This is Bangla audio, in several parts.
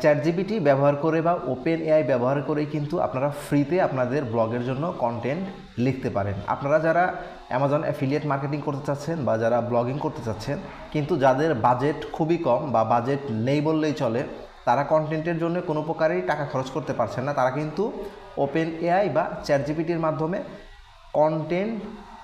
চ্যাট জিপিটি ব্যবহার করে বা ওপেন এআই ব্যবহার করে কিন্তু আপনারা ফ্রিতে আপনাদের ব্লগের জন্য কন্টেন্ট লিখতে পারেন। আপনারা যারা অ্যামাজন অ্যাফিলিয়েট মার্কেটিং করতে চাচ্ছেন বা যারা ব্লগিং করতে চাচ্ছেন, কিন্তু যাদের বাজেট খুবই কম বা বাজেট নেই বললেই চলে, তারা কন্টেন্টের জন্য কোনো প্রকারেই টাকা খরচ করতে পারছেন না। তারা কিন্তু ওপেন এআই বা চ্যাট জিপিটির মাধ্যমে কন্টেন্ট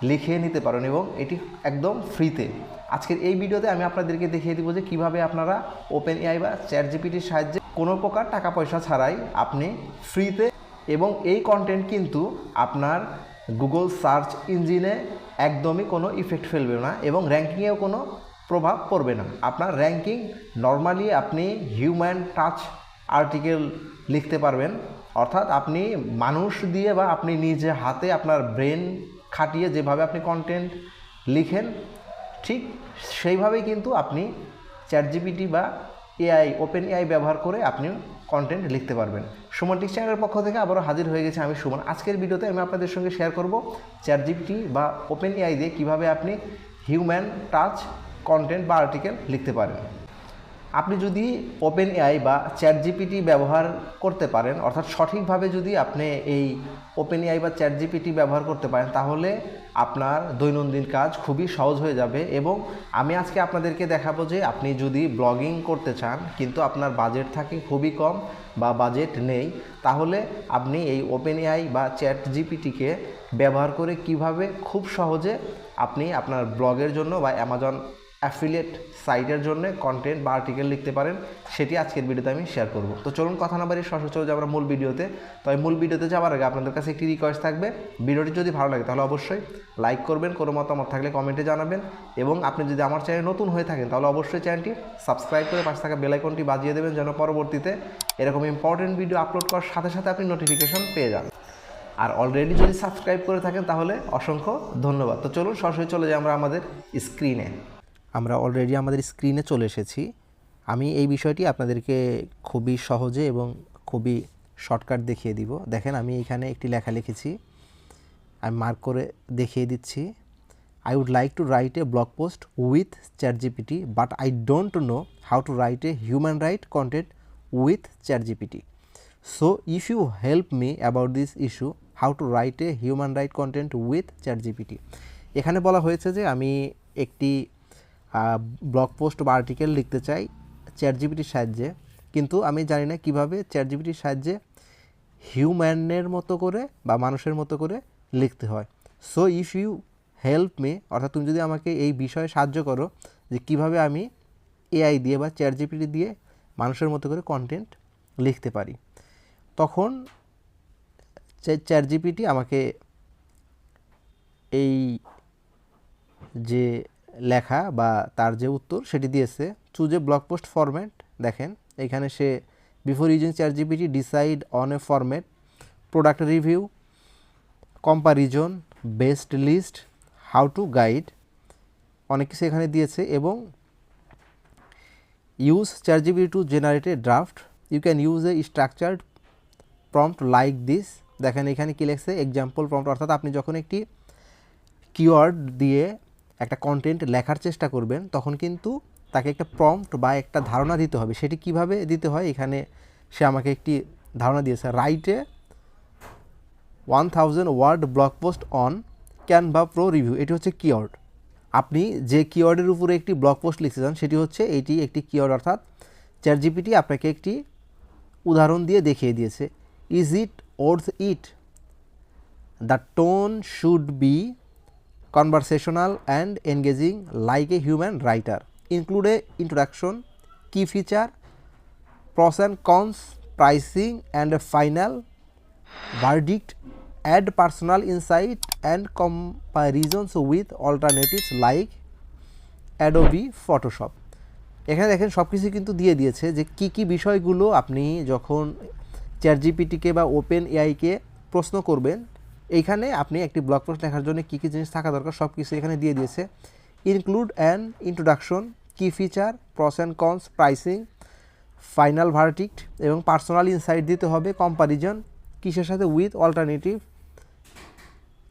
লিখে নিতে পারেন এবং এটি একদম ফ্রিতে আজকের এই ভিডিওতে আমি আপনাদেরকে দেখিয়ে দিব যে কীভাবে আপনারা ওপেন এআই বা চ্যাট জিপিটির সাহায্যে কোনো প্রকার টাকা পয়সা ছাড়াই আপনি ফ্রিতে এবং এই কন্টেন্ট কিন্তু আপনার গুগল সার্চ ইঞ্জিনে একদমই কোনো ইফেক্ট ফেলবে না এবং র্যাঙ্কিংয়েও কোনো প্রভাব পড়বে না। আপনার র্যাঙ্কিং নর্মালি আপনি হিউম্যান টাচ আর্টিকেল লিখতে পারবেন। অর্থাৎ আপনি মানুষ দিয়ে বা আপনি নিজে হাতে আপনার ব্রেন খাটিয়ে যেভাবে আপনি কন্টেন্ট লিখেন ঠিক সেইভাবেই কিন্তু আপনি চ্যাট জিপিটি বা এআই ওপেন এআই ব্যবহার করে আপনি কন্টেন্ট লিখতে পারবেন। সুমন টিক চ্যানেলের পক্ষ থেকে আবারও হাজির হয়ে গেছে আমি সুমন। আজকের ভিডিওতে আমি আপনাদের সঙ্গে শেয়ার করব চ্যাট জিপিটি বা ওপেন এআই দিয়ে কীভাবে আপনি হিউম্যান টাচ কন্টেন্ট বা আর্টিকেল লিখতে পারেন। আপনি যদি ওপেন এআই বা চ্যাট জিপিটি ব্যবহার করতে পারেন, অর্থাৎ সঠিকভাবে যদি আপনি এই ওপেন এআই বা চ্যাট জিপিটি ব্যবহার করতে পারেন, তাহলে আপনার দৈনন্দিন কাজ খুবই সহজ হয়ে যাবে এবং আমি আজকে আপনাদেরকে দেখাবো যে আপনি যদি ব্লগিং করতে চান, কিন্তু আপনার বাজেট থাকে খুবই কম বা বাজেট নেই, তাহলে আপনি এই ওপেন এআই বা চ্যাট জিপিটিকে ব্যবহার করে কীভাবে খুব সহজে আপনি আপনার ব্লগের জন্য বা অ্যামাজন অ্যাফিলিয়েট সাইটের জন্য কন্টেন্ট বা আর্টিকেল লিখতে পারেন, সেটি আজকের ভিডিওতে আমি শেয়ার করব। তো চলুন কথা না বাড়ি সরাসরি চলে আমরা মূল ভিডিওতে তবে মূল ভিডিওতে যাওয়ার আগে আপনাদের কাছে একটি রিকোয়েস্ট থাকবে। ভিডিওটি যদি ভালো লাগে তাহলে অবশ্যই লাইক করবেন, কোনো মতামত থাকলে কমেন্টে জানাবেন। এবং আপনি যদি আমার চ্যানেল নতুন হয়ে থাকেন তাহলে অবশ্যই চ্যানেলটি সাবস্ক্রাইব করে পাশে থাকা বেলাইকনটি বাজিয়ে দেবেন যেন পরবর্তীতে এরকম ইম্পর্টেন্ট ভিডিও আপলোড করার সাথে সাথে আপনি নোটিফিকেশন পেয়ে যান। আর অলরেডি যদি সাবস্ক্রাইব করে থাকেন তাহলে অসংখ্য ধন্যবাদ। তো চলুন সরাসরি চলে যাই আমরা আমাদের স্ক্রিনে আমরা অলরেডি আমাদের স্ক্রিনে চলে এসেছি। আমি এই বিষয়টি আপনাদেরকে খুবই সহজে এবং খুবই শর্টকাট দেখিয়ে দিব। দেখেন, আমি এখানে একটি লেখা লিখেছি। আমি মার্ক করে দেখিয়ে দিচ্ছি। I would like to write a blog post with chat GPT but I don't know how to write a human write content with chat GPT so if you help me about this issue how to write a human write content with chat GPT এখানে বলা হয়েছে যে আমি একটি ব্লগ পোস্ট বা আর্টিকেল লিখতে চাই চ্যাট জিপিটির সাহায্যে। কিন্তু আমি জানি না কীভাবে চ্যাট জিপিটির সাহায্যে হিউম্যানের মতো করে বা মানুষের মতো করে লিখতে হয়। So if you help me অর্থাৎ তুমি যদি আমাকে এই বিষয়ে সাহায্য করো যে কীভাবে আমি এআই দিয়ে বা চ্যাট জিপিটি দিয়ে মানুষের মতো করে কন্টেন্ট লিখতে পারি, তখন চ্যাট জিপিটি আমাকে এই যে লেখা বা তার যে উত্তর সেটি দিয়েছে চুজ ব্লগ পোস্ট ফরম্যাট দেখেন, এখানে সে before using chat GPT decide on a format product review comparison best list how to guide অনেক কিছু এখানে দিয়েছে এবং use chat GPT to generate draft you can use a structured prompt like this দেখেন এখানে কী লেখছে এক্সাম্পল প্রম্পট অর্থাৎ আপনি যখন একটি কিওয়ার্ড দিয়ে একটা কন্টেন্ট লেখার চেষ্টা করবেন, তখন কিন্তু তাকে একটা প্রম্পট বা একটা ধারণা দিতে হবে। সেটি কীভাবে দিতে হয়? এখানে সে আমাকে একটি ধারণা দিয়েছে। রাইটে one thousand word blog post on Canva pro review এটি হচ্ছে কিওয়ার্ড আপনি যে কিওয়ার্ডের উপরে একটি ব্লগ পোস্ট লিখতে চান, সেটি হচ্ছে এটি একটি কিওয়ার্ড অর্থাৎ চ্যাট জিপিটি আপনাকে একটি উদাহরণ দিয়ে দেখিয়ে দিয়েছে। Is it worth it the tone should be conversational and engaging like a human writer. Include a introduction, key feature, pros and cons, pricing and a final verdict. Add personal insight and comparisons with alternatives like Adobe Photoshop. এখানে দেখেন সব কিছু কিন্তু দিয়ে দিয়েছে যে কি কি বিষয়গুলো আপনি যখন চ্যাট জিপিটিকে বা ওপেন এআইকে প্রশ্ন করবেন এইখানে আপনি একটি ব্লগ পোস্ট লেখার জন্য কী কী জিনিস থাকা দরকার সব কিছু এখানে দিয়ে দিয়েছে। Include an introduction key features pros and cons pricing final verdict এবং পার্সোনাল ইনসাইট দিতে হবে কম্পারিজন কিসের সাথে উইথ অল্টারনেটিভ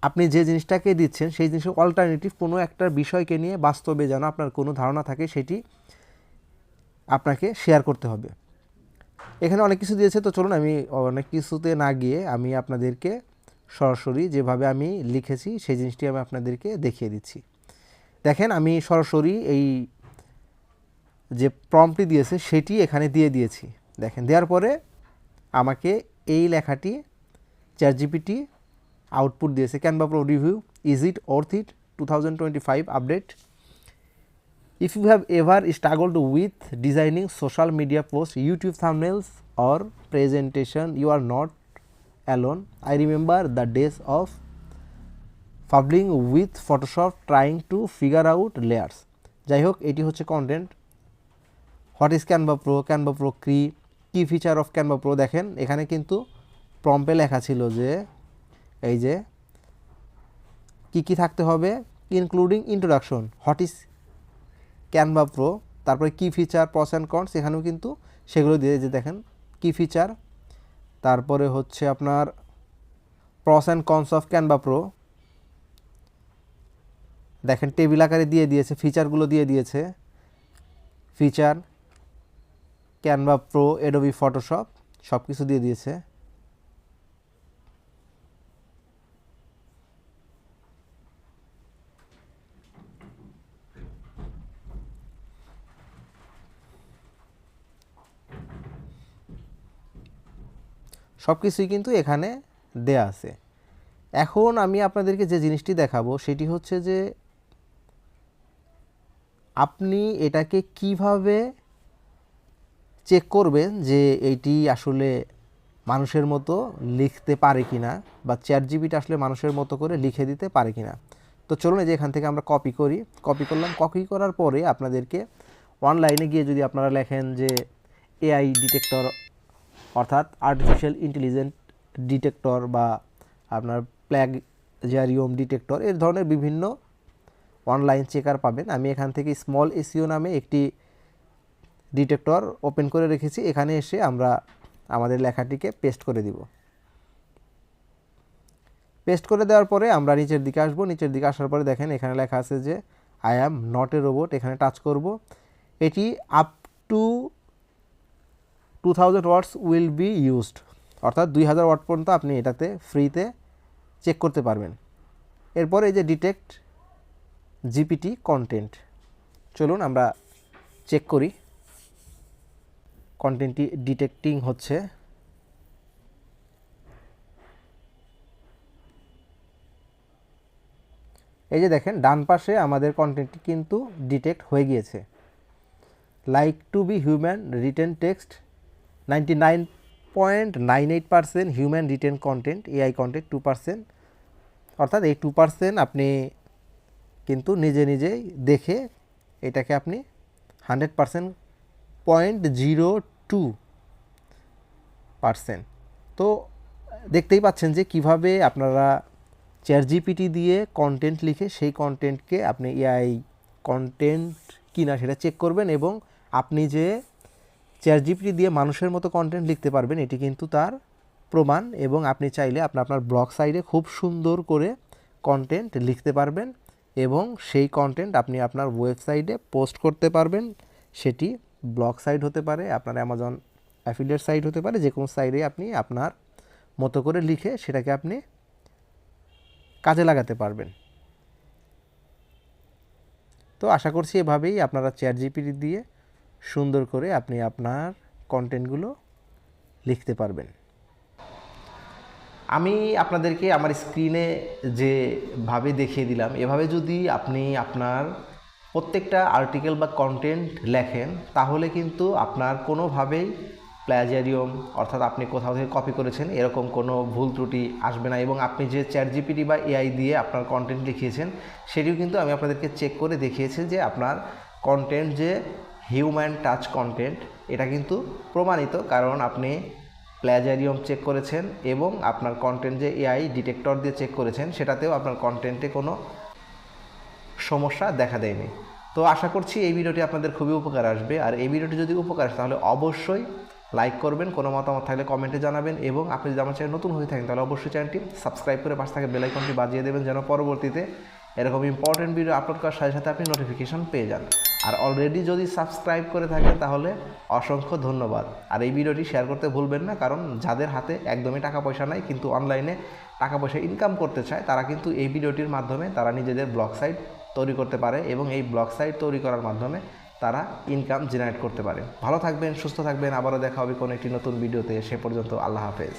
আপনি যে জিনিসটাকে দিচ্ছেন, সেই জিনিসের অল্টারনেটিভ কোনো একটা বিষয়কে নিয়ে বাস্তবে যেন আপনার কোনো ধারণা থাকে, সেটি আপনাকে শেয়ার করতে হবে। এখানে অনেক কিছু দিয়েছে, তো চলুন আমি অনেক কিছুতে না গিয়ে আমি আপনাদেরকে সরাসরি যেভাবে আমি লিখেছি সেই জিনিসটি আমি আপনাদেরকে দেখিয়ে দিচ্ছি। দেখেন আমি সরাসরি এই যে প্রম্পটি দিয়েছে সেটি এখানে দিয়ে দিয়েছি। দেখেন দেওয়ার পরে আমাকে এই লেখাটি চ্যাট জিপিটি আউটপুট দিয়েছে। Canva pro review is it worth it two thousand twenty five update If you have ever struggled with designing social media posts, YouTube thumbnails, or presentation, you are not alone. I remember the days of fumbling with Photoshop, trying to figure out layers. যাই হোক এটি হচ্ছে content what is Canva pro Canva pro কি? Key feature of Canva pro দেখেন, এখানে কিন্তু প্রম্পে লেখা ছিল যে, এই যে, কি কি থাকতে হবে including introduction what is Canva pro তারপরে key feature pros and cons এখানেও কিন্তু সেগুলো দিয়ে যে দেখেন, কি ফিচার তারপরে হচ্ছে আপনার pros and cons of Canva pro দেখেন টেবিল আকারে দিয়ে দিয়েছে ফিচারগুলো দিয়ে দিয়েছে। Feature Canva pro Adobe Photoshop সব কিছু দিয়ে দিয়েছে। সব কিছুই কিন্তু এখানে দেয়া আছে। এখন আমি আপনাদেরকে যে জিনিসটি দেখাবো, সেটি হচ্ছে যে আপনি এটাকে কীভাবে চেক করবেন যে এইটি আসলে মানুষের মতো লিখতে পারে কিনা বা চ্যাট জিবিটা আসলে মানুষের মতো করে লিখে দিতে পারে কিনা। তো চলুন যে এখান থেকে আমরা কপি করি। কপি করলাম কপি করার পরে আপনাদেরকে অনলাইনে গিয়ে যদি আপনারা লেখেন যে এআই ডিটেক্টর অর্থাৎ আর্টিফিশিয়াল ইন্টেলিজেন্ট ডিটেক্টর বা আপনার প্ল্যাগজারিয়ম ডিটেক্টর এর ধরনের বিভিন্ন অনলাইন চেকার পাবেন। আমি এখান থেকে স্মল এসিও নামে একটি ডিটেক্টর ওপেন করে রেখেছি। এখানে এসে আমরা আমাদের লেখাটিকে পেস্ট করে দিব। পেস্ট করে দেওয়ার পরে আমরা নিচের দিকে আসব। নিচের দিকে আসার পরে দেখেন এখানে লেখা আছে যে I am not a robot এখানে টাচ করব। এটি up to two thousand watts will be used অর্থাৎ দুই হাজার ওয়াট পর্যন্ত আপনি এটাতে ফ্রিতে চেক করতে পারবেন। এরপর এই যে ডিটেক্ট জিপিটি কন্টেন্ট চলুন আমরা চেক করি। কন্টেন্টটি ডিটেক্টিং হচ্ছে। এই যে দেখেন, ডান পাশে আমাদের কন্টেন্টটি কিন্তু ডিটেক্ট হয়ে গিয়েছে। Like to be human written text ninety nine point nine eight percent human written content, AI content two percent. অর্থাৎ এই টু পার্সেন্ট আপনি কিন্তু নিজে নিজেই দেখে এটাকে আপনি hundred percent point zero two percent. তো দেখতেই পাচ্ছেন যে কীভাবে আপনারা চ্যাট জিপিটি দিয়ে কন্টেন্ট লিখে সেই কন্টেন্টকে আপনি এআই কন্টেন্ট কিনা সেটা চেক করবেন এবং আপনি যে চ্যাট জিপিটি দিয়ে মানুষের মতো কন্টেন্ট লিখতে পারবেন, এটি কিন্তু তার প্রমাণ এবং আপনি চাইলে আপনার আপনার ব্লগ সাইডে খুব সুন্দর করে কন্টেন্ট লিখতে পারবেন এবং সেই কন্টেন্ট আপনি আপনার ওয়েবসাইটে পোস্ট করতে পারবেন। সেটি ব্লগ সাইট হতে পারে, আপনার অ্যামাজন অ্যাফিলিয়েট সাইট হতে পারে যে কোনো সাইডে আপনি আপনার মতো করে লিখে সেটাকে আপনি কাজে লাগাতে পারবেন। তো আশা করছি এভাবেই আপনারা চ্যাট জিপিটি দিয়ে সুন্দর করে আপনি আপনার কন্টেন্টগুলো লিখতে পারবেন। আমি আপনাদেরকে আমার স্ক্রিনে যেভাবে দেখিয়ে দিলাম, এভাবে যদি আপনি আপনার প্রত্যেকটা আর্টিকেল বা কন্টেন্ট লেখেন, তাহলে কিন্তু আপনার কোনোভাবেই প্ল্যাজারিয়ম অর্থাৎ আপনি কোথাও থেকে কপি করেছেন, এরকম কোনো ভুল ত্রুটি আসবে না এবং আপনি যে চ্যাট জিপিটি বা এআই দিয়ে আপনার কন্টেন্ট লিখিয়েছেন, সেটিও কিন্তু আমি আপনাদেরকে চেক করে দেখিয়েছি যে আপনার কন্টেন্ট যে হিউম্যান টাচ কন্টেন্ট, এটা কিন্তু প্রমাণিত কারণ আপনি প্ল্যাজারিয়াম চেক করেছেন এবং আপনার কন্টেন্ট যে এআই ডিটেক্টর দিয়ে চেক করেছেন, সেটাতেও আপনার কন্টেন্টে কোনো সমস্যা দেখা দেয়নি। তো আশা করছি এই ভিডিওটি আপনাদের খুবই উপকার আসবে। আর এই ভিডিওটি যদি উপকার আসে, তাহলে অবশ্যই লাইক করবেন, কোনো মতামত থাকলে কমেন্টে জানাবেন এবং আপনি যদি আমার চ্যানেল নতুন হয়ে থাকেন, তাহলে অবশ্যই চ্যানেলটি সাবস্ক্রাইব করে পাশে থাকে বেলাইকনটি বাজিয়ে দেবেন যেন পরবর্তীতে এরকম ইম্পর্টেন্ট ভিডিও আপলোড করার সাথে সাথে আপনি নোটিফিকেশন পেয়ে যান। আর অলরেডি যদি সাবস্ক্রাইব করে থাকেন, তাহলে অসংখ্য ধন্যবাদ। আর এই ভিডিওটি শেয়ার করতে ভুলবেন না, কারণ যাদের হাতে একদমই টাকা পয়সা নাই, কিন্তু অনলাইনে টাকা পয়সা ইনকাম করতে চায়, তারা কিন্তু এই ভিডিওটির মাধ্যমে তারা নিজেদের ব্লগ সাইট তৈরি করতে পারে এবং এই ব্লগ সাইট তৈরি করার মাধ্যমে তারা ইনকাম জেনারেট করতে পারে। ভালো থাকবেন, সুস্থ থাকবেন, আবারও দেখা হবে কোনো একটি নতুন ভিডিওতে সে পর্যন্ত আল্লাহ হাফেজ।